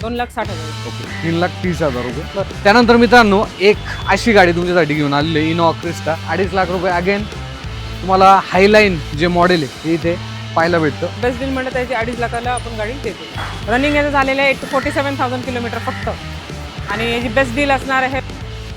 दोन लाख साठ हजार. ओके तीन लाख तीस हजार रुपये. त्यानंतर मित्रांनो एक अशी गाडी तुमच्यासाठी घेऊन आलेली आहे इनोवा क्रिस्टा. अडीच लाख रुपये अगेन तुम्हाला हायलाईन जे मॉडेल आहे ते इथे पाहायला भेटतं. बेस्ट डील म्हणलं त्याची अडीच लाखाला आपण गाडी देतो. रनिंग याचं झालेलं आहे eight forty seven thousand kilometre फक्त. आणि याची बेस्ट डील असणार आहे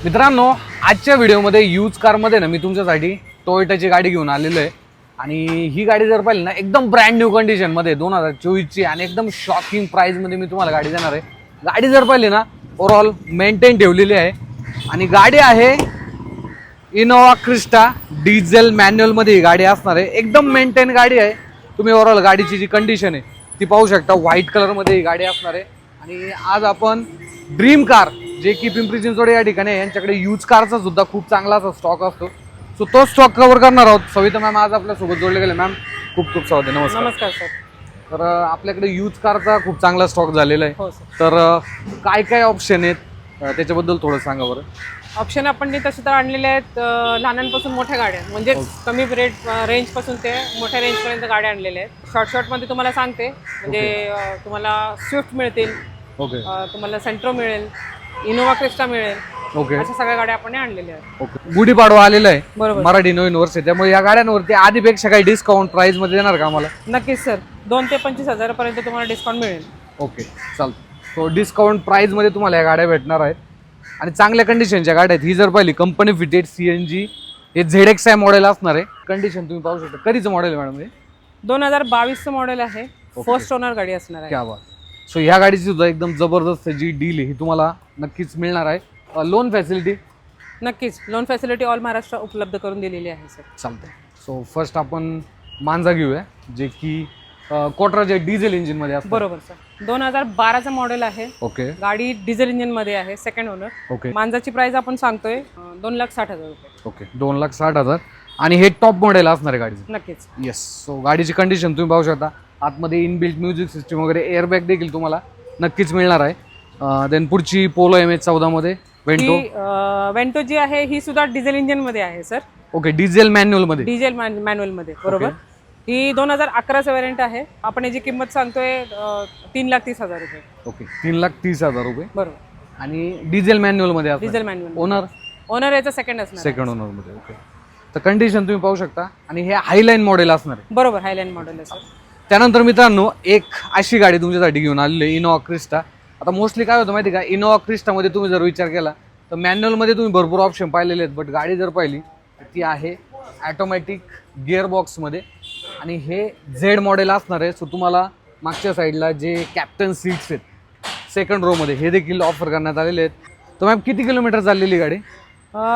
मित्रांनो आजच्या व्हिडिओमध्ये यूज कारमध्ये ना मी तुमच्यासाठी टोयोटाची गाडी घेऊन आलेलो आहे. आणि ही गाडी जर पाहिली ना एकदम ब्रँड न्यू कंडिशनमध्ये दोन हजार चोवीसची आणि एकदम शॉकिंग प्राईजमध्ये मी तुम्हाला गाडी देणार आहे. गाडी जर पाहिली ना ओव्हरऑल मेंटेन ठेवलेली आहे. आणि गाडी आहे इनोवा क्रिस्टा डिझेल मॅन्युअलमध्ये ही गाडी असणार आहे. एकदम मेंटेन गाडी आहे. तुम्ही ओव्हरऑल गाडीची जी कंडिशन आहे ती पाहू शकता. व्हाईट कलरमध्ये ही गाडी असणार आहे. आणि आज आपण ड्रीम कार जे की पिंपरी चिंचवड या ठिकाणी आहे, यांच्याकडे यूज कारचा सुद्धा खूप चांगला असा स्टॉक असतो. सो तो स्टॉक कव्हर करणार आहोत. सविता मॅम आज आपल्यासोबत जोडले गेले. मॅम खूप खूप स्वागत आहे. नमस्कार. नमस्कार सर तर अं, आपल्याकडे यूज कारचा खूप चांगला स्टॉक झालेला आहे. हो सर तर अं, काय काय ऑप्शन आहेत? अं, त्याच्याबद्दल थोडं सांगा बरं. ऑप्शन आपण नी तसे तर आणलेले आहेत अं, लहानांपासून मोठ्या गाड्या. म्हणजे कमी रेट रेंजपासून ते मोठ्या रेंजपर्यंत गाड्या आणलेल्या आहेत. शॉर्ट शॉर्टमध्ये तुम्हाला सांगते. म्हणजे अं, तुम्हाला स्विफ्ट मिळतील. ओके. अं, तुम्हाला सेंट्रो मिळेल. इनोवा क्रिस्टा मिळेल. ओके अशा सगळ्या गाड्या आपण आणलेल्या आहेत. ओके गुढीपाडवा आलेला आहे. बरोबर. मराठी नवीन वर्ष आहे. त्यामुळे या गाड्यांवरती आधीपेक्षा काही डिस्काउंट प्राइसमध्ये देणार का आम्हाला? नक्कीच सर दोन ते पंचवीस हजारापर्यंत तुम्हाला डिस्काउंट मिळेल. ओके चालतं. सो डिस्काउंट प्राइसमध्ये तुम्हाला या गाड्या भेटणार आहेत. आणि चांगल्या कंडिशनच्या गाड्या आहेत. ही जर पाहिली company fitted C N G हे झेड एक्स आय मॉडेल असणार आहे. कंडिशन तुम्ही पाहू शकता. कधीचं मॉडेल आहे मॅडम हे? दोन हजार बावीसचं मॉडेल आहे. फर्स्ट ओनर गाडी असणार आहे. क्या बात. सो ह्या गाडीची सुद्धा एकदम जबरदस्त जी डील आहे ही तुम्हाला नक्कीच मिळणार आहे. लोन फॅसिलिटी नक्कीच. लोन फॅसिलिटी ऑल महाराष्ट्र उपलब्ध करून दिलेली आहे सर चालते सो फर्स्ट आपण मांजा घेऊया जे की कोटराच्या डिझेल इंजिनमध्ये असतं. बरोबर सर दोन हजार बाराचं मॉडेल आहे. ओके. गाडी डिझेल इंजिनमध्ये आहे सेकंड ओनर ओके. मांजाची प्राइस आपण सांगतोय दोन लाख साठ हजार रुपये. ओके. दोन लाख साठ हजार. आणि हे टॉप मॉडेल असणार आहे गाडीचं. नक्कीच. येस सो गाडीची कंडिशन तुम्ही पाहू शकता. आतमध्ये इनबिल्ट म्युझिक सिस्टम वगैरे एअरबॅग देखील तुम्हाला नक्कीच मिळणार आहे. देन पुढची पोलो एम एच चौदामध्ये वेंटो ही वेंटो जी आहे ही सुद्धा डिझेल इंजिनमध्ये आहे सर ओके डिझेल मॅन्युअलमध्ये डिझेल मॅन्युअलमध्ये बरोबर? ही दोन हजार अकराचं व्हेरियंट आहे. आपण याची किंमत सांगतोय अं, तीन लाख तीस हजार रुपये. ओके तीन लाख तीस हजार रुपये. बरोबर. आणि डिझेल मॅन्युअलमध्ये असणार डिझेल मॅन्युअल ओनर ओनर याचा सेकंड असणार आहे. सेकंड ओनरमध्ये ओके तर कंडिशन तुम्ही पाहू शकता. आणि हे हायलाईन मॉडेल असणार आहे. बरोबर हायलाईन मॉडेल आहे सर त्यानंतर मित्रांनो एक अशी गाडी तुमच्यासाठी घेऊन आलेली आहे इनोवा क्रिस्टा आता मोस्टली काय होतं माहिती का? इनोवा क्रिस्टामध्ये तुम्ही जर विचार केला तर मॅन्युअलमध्ये तुम्ही भरपूर ऑप्शन पाहिलेले आहेत. बट गाडी जर पाहिली तर ती आहे ॲटोमॅटिक गिअरबॉक्समध्ये आणि हे झेड मॉडेल असणार आहे. सो तुम्हाला मागच्या साईडला जे कॅप्टन सीट्स आहेत सेकंड रोमध्ये हे देखील ऑफर करण्यात आलेले आहेत. तर मॅम किती किलोमीटर चाललेली गाडी?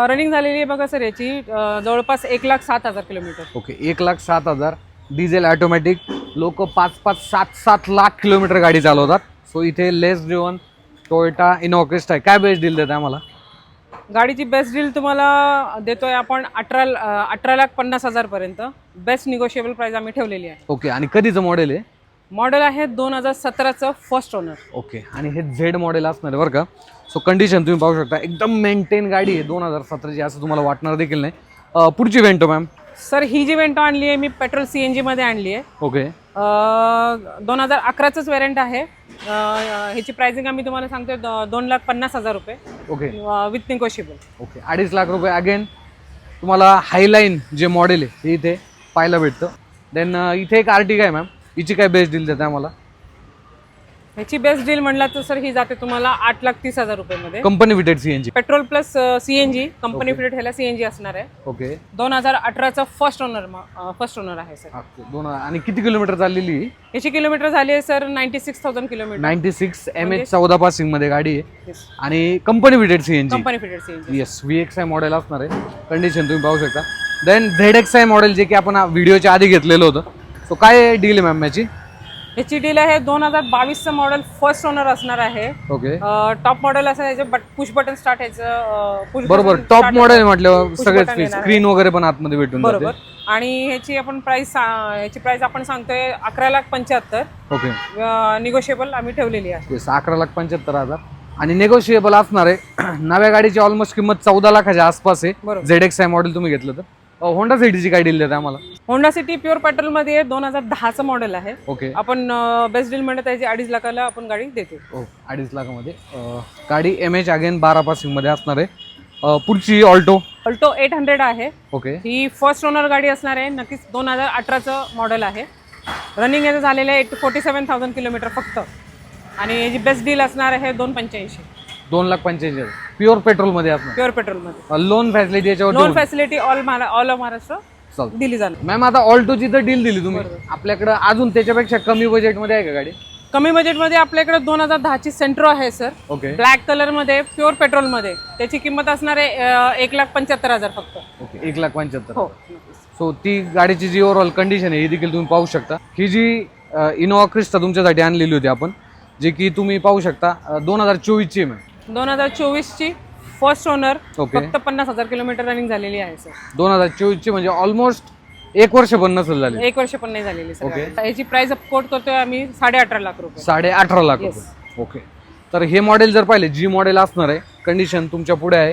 रनिंग झालेली आहे बघा सर याची. जवळपास एक लाख सात हजार किलोमीटर ओके एक लाख सात हजार. डिझेल ऑटोमॅटिक लोक पाच पाच सात सात लाख किलोमीटर गाडी चालवतात. सो इथे less driven Toyota Innova Crysta आहे काय बेस्ट डील देत आम्हाला? गाडीची बेस्ट डील तुम्हाला देतोय आपण अठरा अठरा लाख पन्नास हजार पर्यंत. बेस्ट निगोशिएबल प्राइस आम्ही ठेवलेली आहे. ओके आणि कधीचं मॉडेल आहे? मॉडेल आहे दोन हजार सतराचं फर्स्ट ओनर ओके आणि हे झेड मॉडेल असणार आहे बरं का. सो कंडिशन तुम्ही पाहू शकता. एकदम मेंटेन गाडी आहे दोन हजार सतराची असं तुम्हाला वाटणार देखील नाही. अं, पुढची वेंटो मॅम सर ही जी वेंटो आणली आहे मी पेट्रोल सी एन जीमध्ये आणली आहे. ओके. दोन हजार अकराचंच वेरियंट आहे. अं, ह्याची प्राइसिंग आम्ही तुम्हाला सांगतोय दो- दोन लाख पन्नास हजार रुपये. ओके. With negotiable okay. अडीच लाख रुपये. अगेन तुम्हाला हायलाईन जे मॉडेल आहे ते इथे पाहायला भेटतं. देन इथे एक आर्टिका आहे मॅम हिची काय बेस्ट डील देते आम्हाला? ह्याची बेस्ट डील म्हणला तर सर ही जाते तुम्हाला आठ लाख तीस हजार रुपयामध्ये. Company fitted C N G petrol plus CNG company fitted ह्याला सीएनजी असणार आहे. ओके दोन हजार अठराचा फर्स्ट ओनर फर्स्ट ओनर आहे सर दोन आणि किती किलोमीटर चाललेली? याची किलोमीटर झाली आहे sir ninety six thousand kilometre ninety six M H चौदा पासिंगमध्ये गाडी आहे. आणि company fitted C N G company fitted CNG yes V X I model असणार आहे. कंडिशन तुम्ही पाहू शकता. Then Z X I model जे की आपण व्हिडिओच्या आधी घेतलेलं होतं. सो काय डील आहे मॅम याची? याची डील आहे दोन हजार बावीसचं मॉडेल फर्स्ट ओनर असणार आहे. ओके टॉप मॉडेल असं याचं बट पुश बटन स्टार्ट याचं पुश बरोबर. टॉप मॉडेल म्हटल्यावर सगळेच स्क्रीन वगैरे पण आतमध्ये भेटून बरोबर. आणि ह्याची आपण प्राइस ह्याची प्राइस आपण सांगतोय अकरा लाख पंच्याहत्तर. ओके निगोशिएबल आम्ही ठेवलेली आहे. अकरा लाख पंच्याहत्तर हजार. आणि नेगोशिएबल असणार आहे. नव्या गाडीची ऑलमोस्ट किंमत चौदा लाखाच्या आसपास आहे. झेड एक्स आय मॉडेल तुम्ही घेतलं तर. होंडा सिटीची काय डील देते आम्हाला? होंडा सिटी प्युअर पेट्रोलमध्ये दोन हजार दहाचं मॉडेल आहे. ओके आपण बेस्ट डील मध्ये त्याची अडीच लाखाला आपण गाडी देतो ओ अडीच लाखामध्ये. गाडी एम एच अगेन बारा पासिंगमध्ये असणार आहे. पुढची ऑल्टो अल्टो एट हंड्रेड आहे. ओके ही फर्स्ट ओनर गाडी असणार आहे. नक्कीच दोन हजार अठराचं मॉडेल आहे. रनिंग याचं झालेलं आहे eight forty seven thousand kilometre फक्त. आणि याची बेस्ट डील असणार आहे दोन पंच्याऐंशी. दोन लाख पंच्याऐंशी प्युअर पेट्रोलमध्ये असणार प्युअर पेट्रोलमध्ये. लोन फॅसिलिटी याच्यावर लोन फॅसिलिटी ऑल महारा ऑल ऑफ महाराष्ट्र चालतं दिली जाणार. मॅम आता ऑल्टोची तर डील दिली तुम्ही. आपल्याकडं अजून त्याच्यापेक्षा कमी बजेटमध्ये आहे का गाडी? कमी बजेटमध्ये आपल्याकडे दोन हजार दहाची सेंट्रो आहे सर ओके ब्लॅक कलरमध्ये प्युअर पेट्रोलमध्ये त्याची किंमत असणार आहे अं, एक लाख पंच्याहत्तर हजार फक्त. ओके एक लाख पंच्याहत्तर. हो. सो ती गाडीची जी ओव्हरऑल कंडिशन आहे ही देखील तुम्ही पाहू शकता. ही जी इनोवा क्रिस्टा तुमच्यासाठी आणलेली होती आपण जे की तुम्ही पाहू शकता दोन हजार चोवीसची मॅम दोन हजार चोवीसची फर्स्ट ओनर ओके फक्त पन्नास हजार किलोमीटर रनिंग झालेली आहे सर दोन हजार चोवीसची म्हणजे ऑलमोस्ट एक वर्ष पण नसेल झाली. एक वर्ष पण नाही झालेली सर ओके. याची प्राइस कोट करतोय आम्ही साडे अठरा लाख रुपये. साडे अठरा लाख रुपये. ओके तर हे मॉडेल जर पाहिले जी मॉडेल असणार आहे. कंडिशन तुमच्यापुढे आहे.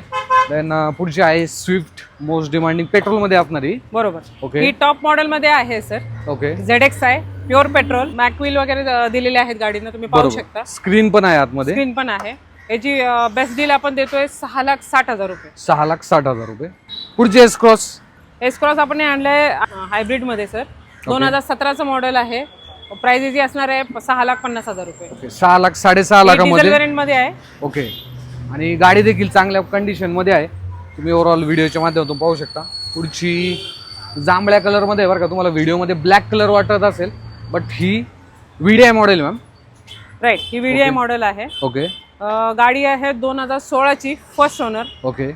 देन पुढची आहे स्विफ्ट मोस्ट डिमांडिंग पेट्रोलमध्ये असणार ही. बरोबर. ओके ही टॉप मॉडेल मध्ये आहे सर ओके झेड एक्स आहे प्युअर पेट्रोल मॅकविल वगैरे अं, दिलेले आहेत गाडीनं तुम्ही पाहू बरोबर. शकता. स्क्रीन पण आहे आतमध्ये. स्क्रीन पण आहे. याची बेस्ट डील आपण देतोय सहा लाख साठ हजार रुपये. सहा लाख साठ हजार रुपये. पुढची एस क्रॉस एस क्रॉस आपण हे आणलंय हायब्रिडमध्ये सर दोन हजार सतराचं मॉडेल आहे. प्राइस जी असणार आहे सहा लाख पन्नास हजार रुपये. सहा लाख साडेसहा लाखामध्ये? व्हेरियंटमध्ये आहे. ओके आणि गाडी देखील चांगल्या कंडिशनमध्ये आहे. तुम्ही ओव्हरऑल व्हिडिओच्या माध्यमातून पाहू शकता. पुढची जांभळ्या कलरमध्ये बरं का तुम्हाला व्हिडिओमध्ये ब्लॅक कलर वाटत असेल but he V I model ma'am right he VDI model आहे. ओके गाडी आहे दोन हजार सोळाची फर्स्ट ओनर ओके.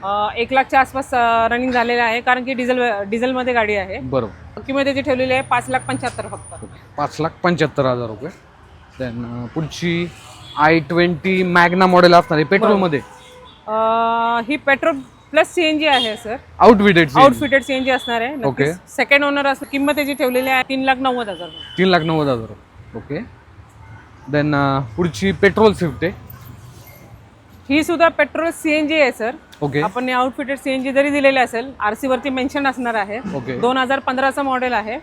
एक लाखच्या आसपास रनिंग झालेलं आहे कारण की डिझेल डिझेलमध्ये गाडी आहे. बरोबर. किंमत त्याची ठेवलेली आहे पाच लाख पंच्याहत्तर फक्त. ओके पाच लाख पंच्याहत्तर हजार रुपये. देन पुढची आय ट्वेंटी मॅग्ना मॉडेल असणार आहे पेट्रोलमध्ये ही पेट्रोल प्लस सीएनजी आहे सर आउटविडेड आउटफिटेड सीएनजी असणार आहे Okay. सेकंड ओनर असं किंमत त्याची ठेवलेली आहे तीन लाख नव्वद हजार. तीन लाख नव्वद हजार. ओके. देन पुढची पेट्रोल स्विफ्ट आहे. ही सुद्धा पेट्रोल सीएनजी आहे सर ओके आपण आउटफिटेड सीएनजी जरी दिलेले असेल आरसी वरती मेन्शन असणार आहे. ओके दोन हजार पंधराचं मॉडेल आहे.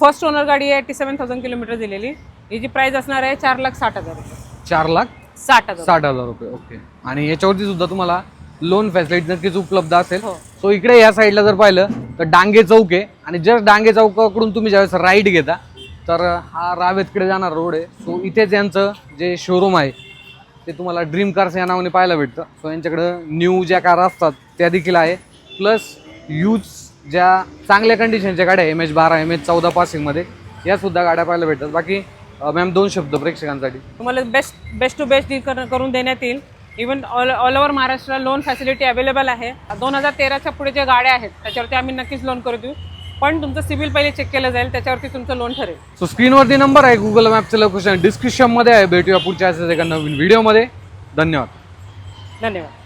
फर्स्ट ओनर गाडी आहे एटी सेवन थाउजंड किलोमीटर दिलेली. हिची प्राइस असणार आहे चार लाख साठ हजार रुपये. चार लाख साठ हजार. साठ हजार रुपये ओके आणि याच्यावरती सुद्धा तुम्हाला लोन फॅसिलिटी नक्कीच उपलब्ध असेल. हो. सो इकडे या साईडला जर पाहिलं तर डांगे चौक आहे. आणि जस्ट डांगे चौकाकडून तुम्ही ज्यावेळेस राईट घेता तर हा रावेतकडे जाणार रोड आहे. सो इथेच यांचं जे शोरूम आहे ते तुम्हाला ड्रीम कार्स या नावाने पाहायला भेटतं. सो यांच्याकडं न्यू ज्या कार असतात त्या देखील आहे. प्लस यूज ज्या चांगल्या कंडिशनच्या गाड्या एम एच बारा एम एच चौदा पासिंगमध्ये या सुद्धा गाड्या पाहायला भेटतात. बाकी मॅम दोन शब्द प्रेक्षकांसाठी. तुम्हाला best best to best deal करून देण्यात येईल. Even all all over Maharashtra loan facility available आहे. दोन हजार तेराच्या पुढे ज्या गाड्या आहेत त्याच्यावरती आम्ही नक्कीच लोन करू देऊ. पण तुमचं सिबिल पहिले चेक केलं जाईल त्याच्यावरती तुमचं लोन ठरेल. सो स्क्रीनवरती नंबर आहे गुगल मॅपचं लोकेशन डिस्क्रिप्शनमध्ये आहे. भेटूया पुढच्या एका नवीन व्हिडिओमध्ये धन्यवाद. धन्यवाद.